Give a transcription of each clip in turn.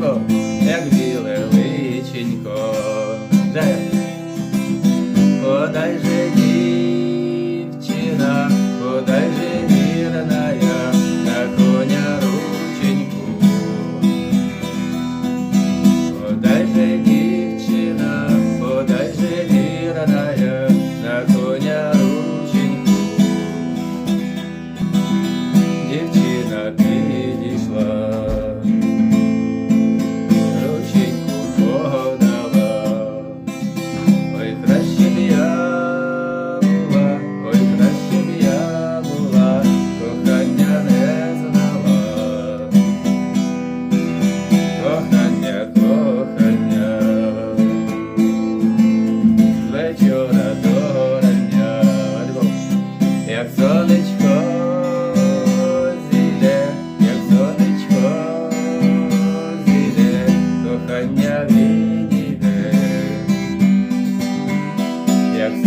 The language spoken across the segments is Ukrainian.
біло, як біле личенько. Подай же.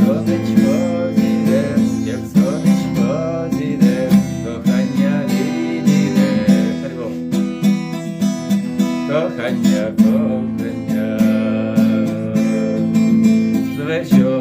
сонечко зійде, як сонечко зійде, кохання відійде. Кохання, кохання. Звечора.